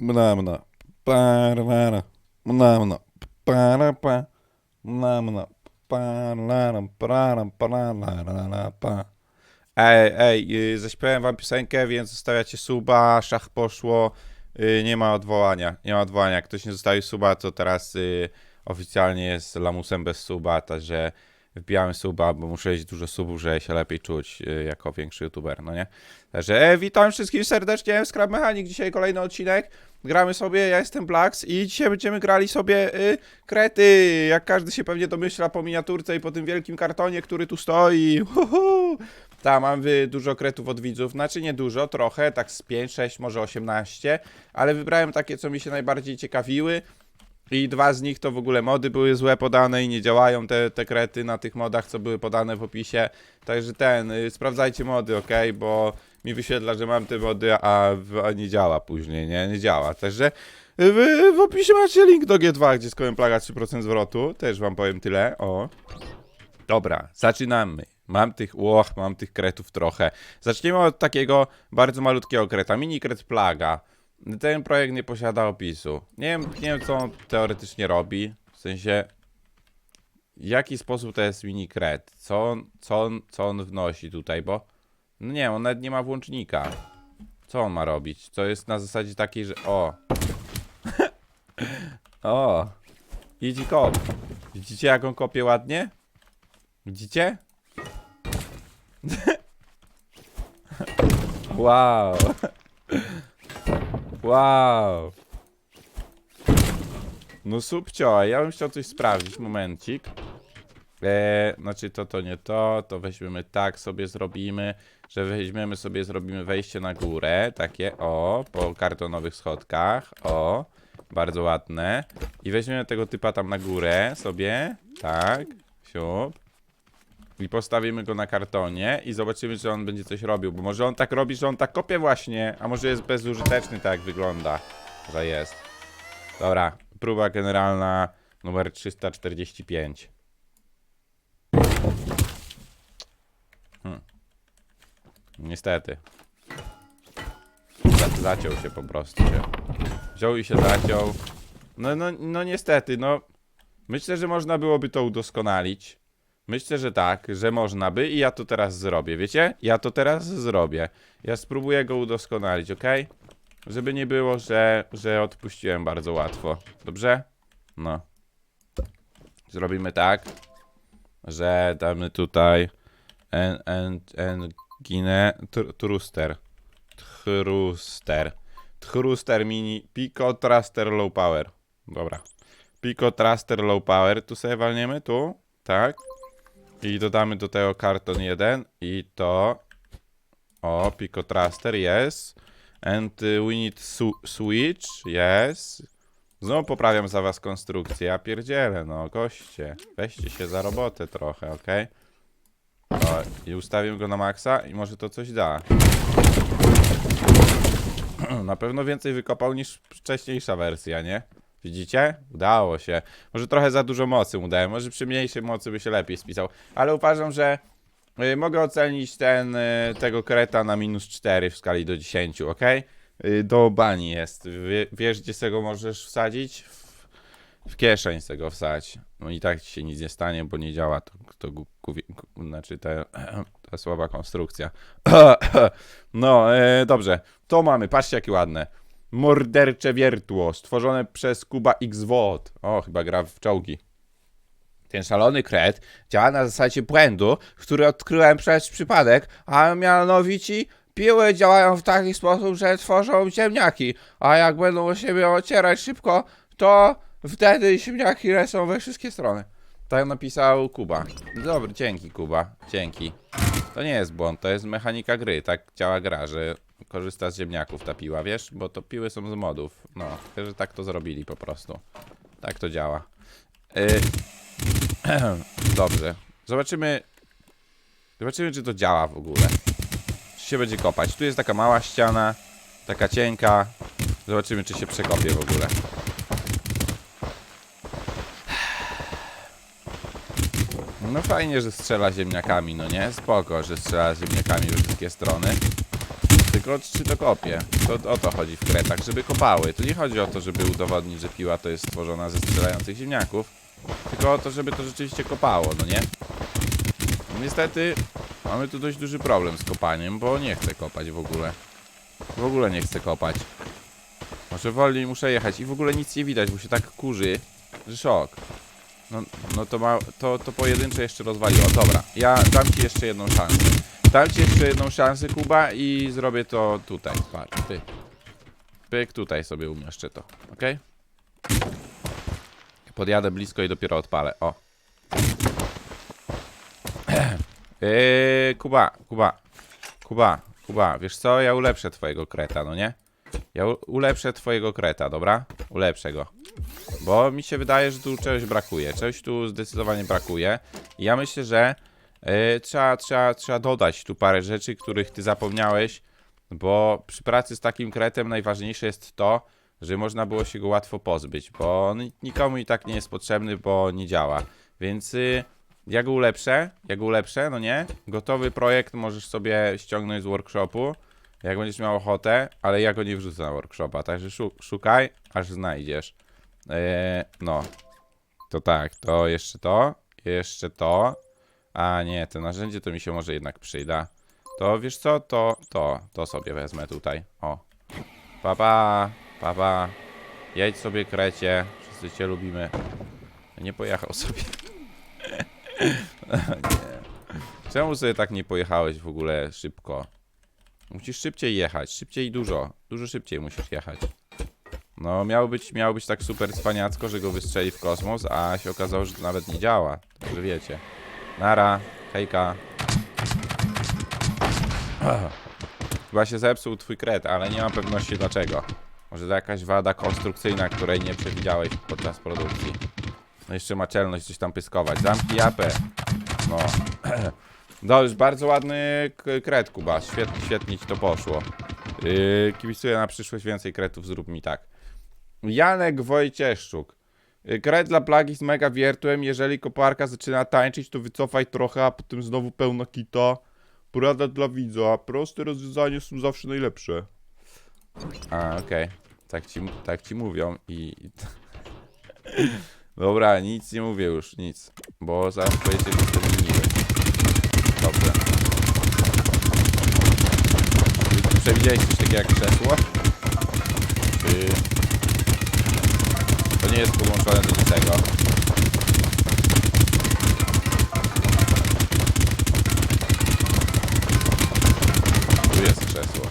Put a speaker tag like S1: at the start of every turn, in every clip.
S1: Mna, mna. Para, para. Mna, mna. Para, pa. Mna, mna. Pararam, pararam, pararara, pa. Ej, ej, yy, zaśpiewałem wam piosenkę, więc zostawiacie suba, szach poszło, yy, nie ma odwołania, nie ma odwołania. Ktoś nie zostawił suba, to teraz yy, oficjalnie jest lamusem bez suba, także wbijamy suba, bo muszę mieć dużo subów, żeby się lepiej czuć jako większy youtuber, no nie? Także e, witam wszystkich serdecznie, Scrap Mechanic, dzisiaj kolejny odcinek. Gramy sobie, ja jestem Blax i dzisiaj będziemy grali sobie y, krety, jak każdy się pewnie domyśla po miniaturce i po tym wielkim kartonie, który tu stoi. Uhu. Tak, mam y, dużo kretów od widzów, znaczy nie dużo, trochę, tak z 5, 6, może 18, ale wybrałem takie, co mi się najbardziej ciekawiły. I dwa z nich to w ogóle mody były złe podane i nie działają te, te krety na tych modach, co były podane w opisie. Także ten, y, sprawdzajcie mody, ok, bo mi wyświetla, że mam te mody, a, a nie działa później, nie? Nie działa. Także w, w opisie macie link do G2, gdzie skołem plaga 3% zwrotu. Też wam powiem tyle, o. Dobra, zaczynamy. Mam tych, łoch, mam tych kretów trochę. Zaczniemy od takiego bardzo malutkiego kreta, mini kret plaga. Ten projekt nie posiada opisu. Nie wiem, nie wiem co on teoretycznie robi. W sensie, w jaki sposób to jest mini kret? Co on, co on, co on wnosi tutaj, bo... No nie, on nawet nie ma włącznika. Co on ma robić? Co jest na zasadzie takiej, że... O! o! Idź i kop. Widzicie jak on kopie ładnie? Widzicie? wow! wow! No subcio, ja bym chciał coś sprawdzić, momencik. Eee, znaczy to, to nie to, to weźmiemy tak sobie zrobimy, że weźmiemy sobie, zrobimy wejście na górę, takie o, po kartonowych schodkach, o, bardzo ładne. I weźmiemy tego typa tam na górę sobie, tak, siup. I postawimy go na kartonie i zobaczymy, czy on będzie coś robił, bo może on tak robi, że on tak kopie właśnie, a może jest bezużyteczny, tak jak wygląda, że jest. Dobra, próba generalna numer 345. Niestety. Za- Zaciął się po prostu się. Wziął i się zaciął. No, no, no niestety, no. Myślę, że można byłoby to udoskonalić. Myślę, że tak, że można by i ja to teraz zrobię, wiecie? Ja to teraz zrobię. Ja spróbuję go udoskonalić, ok? Żeby nie było, że, że odpuściłem bardzo łatwo. Dobrze? No. Zrobimy tak, że damy tutaj en, en, en, ginę, tr, truster. Truster. Truster mini, Pico Truster Low Power. Dobra. Pico Truster Low Power, tu sobie walniemy, tu, tak. I dodamy do tego karton 1 i to. O, Pico Truster, yes. And we need switch, yes. Znowu poprawiam za was konstrukcję, ja pierdzielę, no goście. Weźcie się za robotę trochę, okej? O, i ustawię go na maksa i może to coś da. Na pewno więcej wykopał niż wcześniejsza wersja, nie? Widzicie? Udało się. Może trochę za dużo mocy mu dałem, może przy mniejszej mocy by się lepiej spisał. Ale uważam, że y, mogę ocenić ten, y, tego kreta na minus 4 w skali do 10, ok? Y, do bani jest. Wie, wiesz, gdzie se go możesz wsadzić? W, w kieszeń se go wsadź. No i tak ci się nic nie stanie, bo nie działa to, to gu, guwie- gu, znaczy ta, ta słaba konstrukcja. No, e, dobrze. To mamy, patrzcie jakie ładne. Mordercze wiertło, stworzone przez Kuba XWOT. O, chyba gra w czołgi. Ten szalony kret działa na zasadzie błędu, który odkryłem przez przypadek, a mianowicie piły działają w taki sposób, że tworzą ziemniaki, a jak będą o siebie ocierać szybko, to wtedy ziemniaki lecą we wszystkie strony. Tak napisał Kuba. Dobry, dzięki Kuba, dzięki. To nie jest błąd, to jest mechanika gry, tak działa gra, że korzysta z ziemniaków ta piła, wiesz? Bo to piły są z modów, no, że tak to zrobili po prostu. Tak to działa. Y, Dobrze. Zobaczymy. Zobaczymy, czy to działa w ogóle. Się będzie kopać. Tu jest taka mała ściana, taka cienka. Zobaczymy, czy się przekopie w ogóle. No fajnie, że strzela ziemniakami, no nie? Spoko, że strzela ziemniakami we wszystkie strony. Tylko czy to kopie? To o to chodzi w kretach, żeby kopały. Tu nie chodzi o to, żeby udowodnić, że piła to jest stworzona ze strzelających ziemniaków. Tylko o to, żeby to rzeczywiście kopało, no nie? Niestety mamy tu dość duży problem z kopaniem, bo nie chcę kopać w ogóle. W ogóle nie chcę kopać. Może wolniej muszę jechać i w ogóle nic nie widać, bo się tak kurzy, że szok. No, no to, ma, to, to pojedyncze jeszcze rozwaliło. Dobra, ja dam ci jeszcze jedną szansę. Dam ci jeszcze jedną szansę, Kuba, i zrobię to tutaj. Patrz, ty. Pyk, tutaj sobie umieszczę to, ok? Podjadę blisko i dopiero odpalę. O. Eee, Kuba, Kuba, Kuba, Kuba, wiesz co? Ja ulepszę twojego kreta, no nie? Ja ulepszę twojego kreta, dobra? Ulepszę go. Bo mi się wydaje, że tu czegoś brakuje. Czegoś tu zdecydowanie brakuje. I ja myślę, że e, trzeba, trzeba, trzeba dodać tu parę rzeczy, których ty zapomniałeś, bo przy pracy z takim kretem najważniejsze jest to, że można było się go łatwo pozbyć, bo on nikomu i tak nie jest potrzebny, bo nie działa. Więc y, ja go ulepszę, ja go ulepszę, no nie? Gotowy projekt możesz sobie ściągnąć z workshopu, jak będziesz miał ochotę, ale ja go nie wrzucę na workshopa, także szu- szukaj, aż znajdziesz. Eee, no. To tak, to jeszcze to, jeszcze to. A nie, to narzędzie to mi się może jednak przyda. To wiesz co, to, to, to sobie wezmę tutaj. O. Papa, papa. Jedź sobie krecie, wszyscy cię lubimy. Nie pojechał sobie. nie. Czemu sobie tak nie pojechałeś w ogóle szybko? Musisz szybciej jechać, szybciej i dużo. Dużo szybciej musisz jechać. No, miało być, miało być tak super cwaniacko, że go wystrzeli w kosmos, a się okazało, że to nawet nie działa. Także wiecie. Nara, hejka. Chyba się zepsuł twój kret, ale nie mam pewności dlaczego. Może to jakaś wada konstrukcyjna, której nie przewidziałeś podczas produkcji. No jeszcze ma czelność coś tam pyskować. Zamknij japę. No. No, już bardzo ładny kret, Kuba. Świetnie, świetnie ci to poszło. Yy, kibicuję na przyszłość więcej kretów, zrób mi tak. Janek Wojcieszczuk. Yy, Kret dla plagi z mega wiertłem. Jeżeli koparka zaczyna tańczyć, to wycofaj trochę, a potem znowu pełna kita. Porada dla widza. Proste rozwiązania są zawsze najlepsze. A, okej. Tak, ci, tak ci mówią i... Dobra, nic nie mówię już, nic. Bo zaraz powiecie, że jestem leniwy. Dobrze. Czy Przewidziałeś coś takiego jak krzesło? Czy... To nie jest podłączone do niczego. Tu jest krzesło.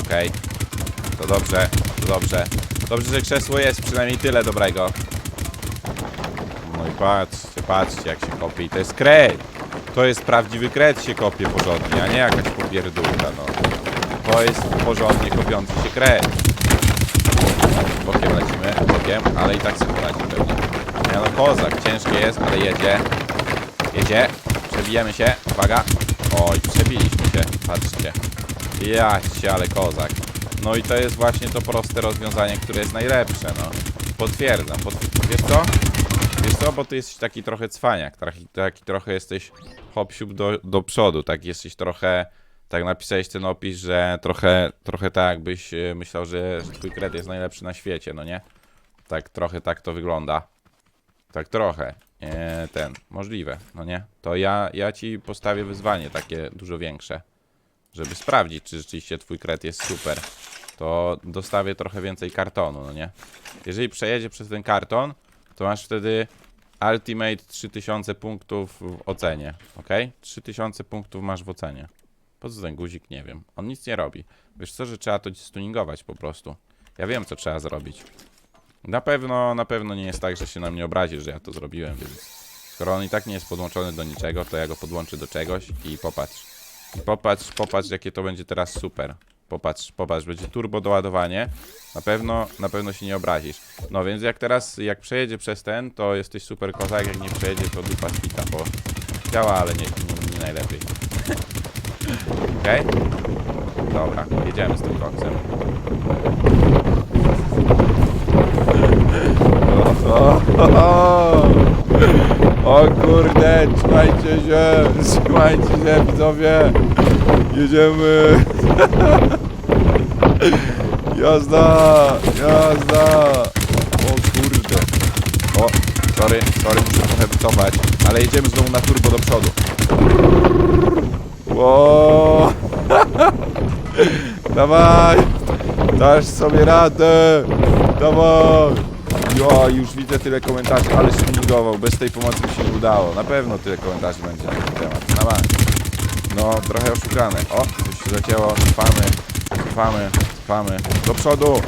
S1: Okej. To dobrze, to dobrze. Dobrze, że krzesło jest, przynajmniej tyle dobrego. Patrzcie, patrzcie jak się kopie. I to jest kret. To jest prawdziwy kret się kopie porządnie, a nie jakaś popierdółka, no. To jest porządnie kopiący się kret. Bokiem lecimy, bokiem, ale i tak sobie poradzi pewnie. Nie no, kozak, ciężkie jest, ale jedzie. Jedzie, przebijemy się, uwaga. Oj, przebiliśmy się, patrzcie. Jacie, ale kozak. No i to jest właśnie to proste rozwiązanie, które jest najlepsze, no. Potwierdzam, pot... wiesz co? Co, bo ty jesteś taki trochę cwaniak, taki, taki trochę jesteś hop do, do przodu, tak jesteś trochę, tak napisałeś ten opis, że trochę, trochę tak jakbyś e, myślał, że, twój kret jest najlepszy na świecie, no nie? Tak trochę tak to wygląda. Tak trochę. E, ten, możliwe, no nie? To ja, ja ci postawię wyzwanie takie dużo większe, żeby sprawdzić, czy rzeczywiście twój kret jest super. To dostawię trochę więcej kartonu, no nie? Jeżeli przejedzie przez ten karton, to masz wtedy Ultimate 3000 punktów w ocenie, ok? 3000 punktów masz w ocenie. Po co ten guzik? Nie wiem. On nic nie robi. Wiesz co, że trzeba to stuningować po prostu. Ja wiem, co trzeba zrobić. Na pewno, na pewno nie jest tak, że się na mnie obrazi, że ja to zrobiłem, więc skoro on i tak nie jest podłączony do niczego, to ja go podłączę do czegoś i popatrz. Popatrz, popatrz, jakie to będzie teraz super. Popatrz, popatrz, będzie turbo doładowanie. Na pewno, na pewno się nie obrazisz. No więc jak teraz, jak przejedzie przez ten, to jesteś super kozak, jak nie przejedzie, to dupa kwita, bo działa, ale nie, nie, nie najlepiej. Okej? Dobra, jedziemy z tym koksem. O, o, o, o kurde, trzymajcie się, trzymajcie się widzowie, jedziemy. Jazda! Jazda! O kurde. O, sorry, sorry, muszę trochę wycofać. Ale jedziemy znowu na turbo do przodu. Ło! Dawaj! Dasz sobie radę! Dawaj! Jo, już widzę tyle komentarzy, ale budował. Bez tej pomocy mi się nie udało. Na pewno tyle komentarzy będzie. No, trochę oszukane. O, coś zacięło. Trwamy, trwamy, trwamy. Do przodu!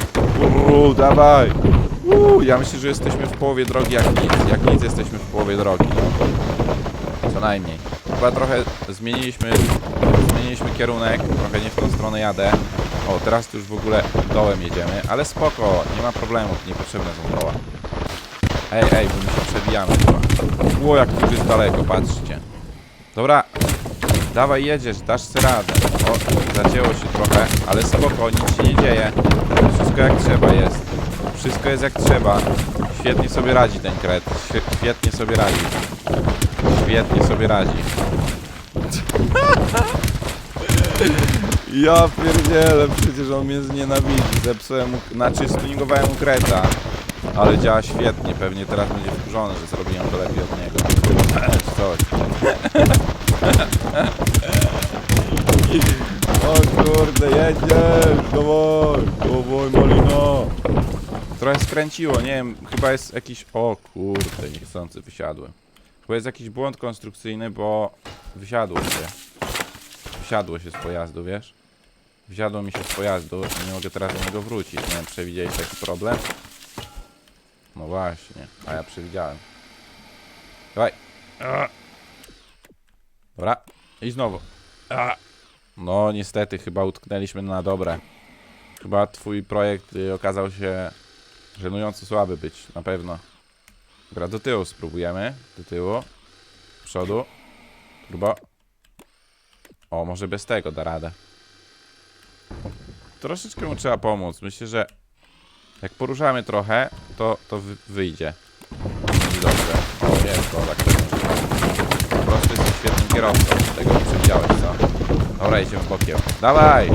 S1: Uuu, dawaj! Uuu, ja myślę, że jesteśmy w połowie drogi jak nic. Jak nic jesteśmy w połowie drogi. No. Co najmniej. Chyba trochę zmieniliśmy, zmieniliśmy kierunek. Trochę nie w tą stronę jadę. O, teraz już w ogóle dołem jedziemy. Ale spoko, nie ma problemów. Niepotrzebne są koła. Ej, ej, bo my się przebijamy chyba. Ło, jak tu jest daleko, patrzcie. Dobra, Dawaj jedziesz, dasz sobie radę. O, zacięło się trochę, ale spoko, nic się nie dzieje. Wszystko jak trzeba jest. Wszystko jest jak trzeba. Świetnie sobie radzi ten kret. Świe- Świetnie sobie radzi. Świetnie sobie radzi. Ja pierdzielę, przecież on mnie znienawidzi. Zepsułem mu, znaczy stuningowałem mu kreta. Ale działa świetnie, pewnie teraz będzie wkurzony, że zrobiłem to lepiej od niego. Coś. O kurde, jedziesz! Dawaj! Dawaj, Malino! Trochę skręciło, nie wiem, chyba jest jakiś... O kurde, niechcący wysiadłem. Chyba jest jakiś błąd konstrukcyjny, bo wysiadło się. Wysiadło się z pojazdu, wiesz? Wsiadło mi się z pojazdu i nie mogę teraz do niego wrócić. Nie wiem, przewidziałeś taki problem? No właśnie, a ja przewidziałem. Dawaj. Dobra. I znowu. A. No niestety, chyba utknęliśmy na dobre. Chyba twój projekt y, okazał się żenująco słaby być, na pewno. Dobra, do tyłu spróbujemy. Do tyłu. Przodu. Turbo. O, może bez tego da radę. Troszeczkę mu trzeba pomóc. Myślę, że jak poruszamy trochę, to, to wy, wyjdzie. Dobrze. O, jest to tak Po prostu jesteś świetnym kierowcą. Tego nie przewidziałeś, co? Dobra, jedziemy bokiem. Dawaj!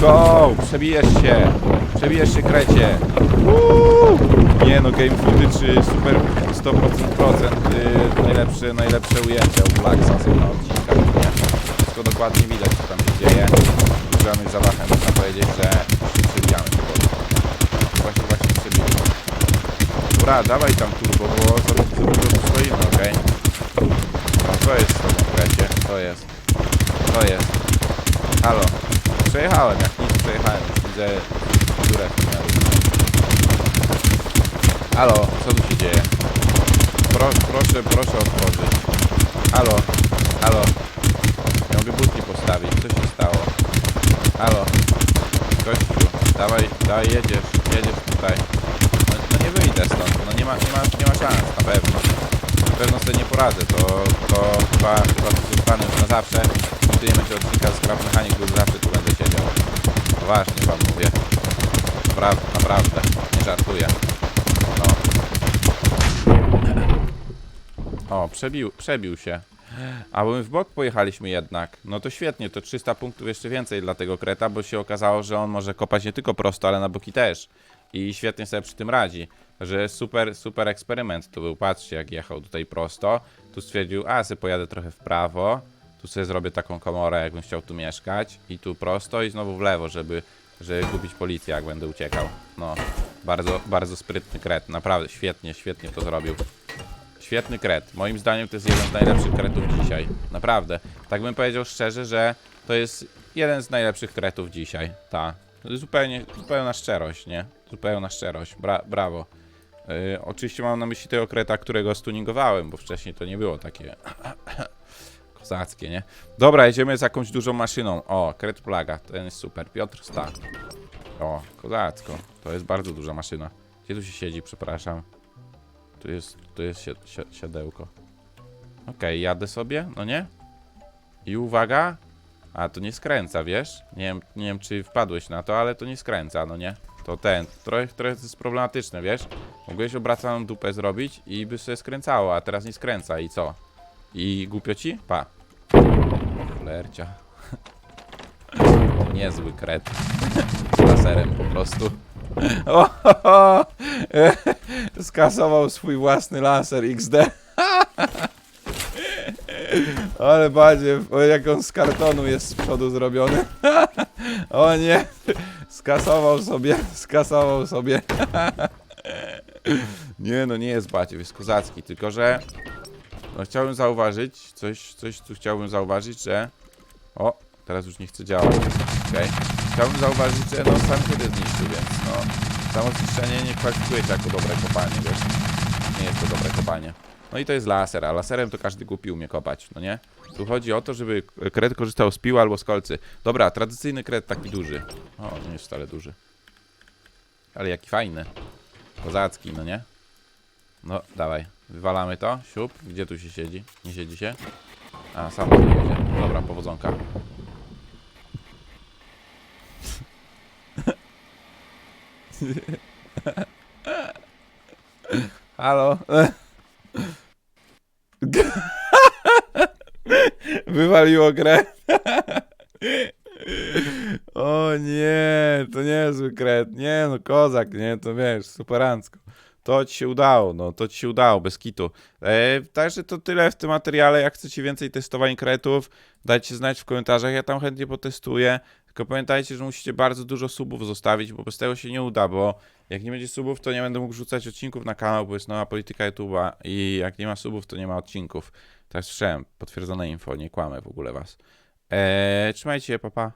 S1: Go! Przebijesz się! Przebijesz się, krecie! Uuu! Nie no, game footage super 100% procent, yy, najlepsze, najlepsze ujęcia u Blacksa są na odcinkach, nie? Wszystko dokładnie widać, co tam się dzieje. Używamy zawachem, można powiedzieć, że się przebijamy powoli. Właśnie, właśnie przebijamy. Dobra, dawaj tam turbo, bo za za dużo stoimy, okej? No, co jest z tobą, krecie? Co jest? Co jest? Halo? Przejechałem, jak nic przejechałem, już widzę dziurę. Halo, co tu się dzieje? Pro, proszę, proszę otworzyć. Halo, halo. Ja mogę butki postawić, co się stało? Halo. Gościu, dawaj, dawaj, jedziesz, jedziesz tutaj. No, no nie wyjdę stąd, no nie ma, nie ma, nie ma szans, na pewno. Pewno sobie nie poradzę, to, to chyba, chyba zostanę już na zawsze. Gdy nie będzie odcinka z Craft Mechanic, zawsze tu będę siedział. Poważnie wam mówię. Naprawdę, naprawdę, nie żartuję. No. O, przebił, przebił się. A bo my w bok pojechaliśmy jednak. No to świetnie, to 300 punktów jeszcze więcej dla tego kreta, bo się okazało, że on może kopać nie tylko prosto, ale na boki też. I świetnie sobie przy tym radzi. Że super, super eksperyment to był. Patrzcie, jak jechał tutaj prosto. Tu stwierdził, a sobie pojadę trochę w prawo. Tu sobie zrobię taką komorę, jakbym chciał tu mieszkać. I tu prosto i znowu w lewo, żeby, żeby gubić policję, jak będę uciekał. No, bardzo, bardzo sprytny kret. Naprawdę, świetnie, świetnie to zrobił. Świetny kret. Moim zdaniem to jest jeden z najlepszych kretów dzisiaj. Naprawdę. Tak bym powiedział szczerze, że to jest jeden z najlepszych kretów dzisiaj. Ta. Zupełnie, zupełna szczerość, nie? Zupełna szczerość. Bra brawo. Yy, oczywiście mam na myśli tego kreta, którego stuningowałem, bo wcześniej to nie było takie kozackie, nie? Dobra, jedziemy z jakąś dużą maszyną. O, kret plaga, ten jest super. Piotr Stak. O, kozacko. To jest bardzo duża maszyna. Gdzie tu się siedzi, przepraszam? Tu jest, tu jest si si siodełko. Okej, jadę sobie, no nie? I uwaga. A, to nie skręca, wiesz? Nie wiem, nie wiem, czy wpadłeś na to, ale to nie skręca, no nie? To ten, trochę, trochę jest problematyczne, wiesz? Mogłeś obracaną dupę zrobić i by sobie skręcało, a teraz nie skręca i co? I głupio ci? Pa. Cholercia. niezły kret. Laserem po prostu. O, Skasował swój własny laser XD. Ale badzie, o, jak on z kartonu jest z przodu zrobiony. O nie, skasował sobie, skasował sobie. Nie no, nie jest badziew, jest kozacki, tylko że no, chciałbym zauważyć, coś, coś tu chciałbym zauważyć, że o, teraz już nie chce działać, okej. Chciałbym zauważyć, że no sam kiedy zniszczył, więc no samo zniszczenie nie kwalifikuje się jako dobre kopanie, wiesz. Nie jest to dobre kopanie. No i to jest laser, a laserem to każdy głupi umie kopać, no nie? Tu chodzi o to, żeby kred korzystał z pił albo z kolcy. Dobra, tradycyjny kred taki duży. O, nie jest wcale duży. Ale jaki fajny. Kozacki, no nie? No, dawaj. Wywalamy to. Siup. Gdzie tu się siedzi? Nie siedzi się? A, sam tu jedzie. Dobra, powodzonka. Halo? Wywaliło grę. O nie, to niezły kret. Nie no, kozak, nie, to wiesz, superancko. To ci się udało, no, to ci się udało, bez kitu. E, także to tyle w tym materiale. Jak chcecie więcej testowań kretów, dajcie znać w komentarzach, ja tam chętnie potestuję. Tylko pamiętajcie, że musicie bardzo dużo subów zostawić, bo bez tego się nie uda, bo jak nie będzie subów, to nie będę mógł rzucać odcinków na kanał, bo jest nowa polityka YouTube'a i jak nie ma subów, to nie ma odcinków. Tak słyszałem, potwierdzone info, nie kłamę w ogóle was. Eee, trzymajcie się, papa.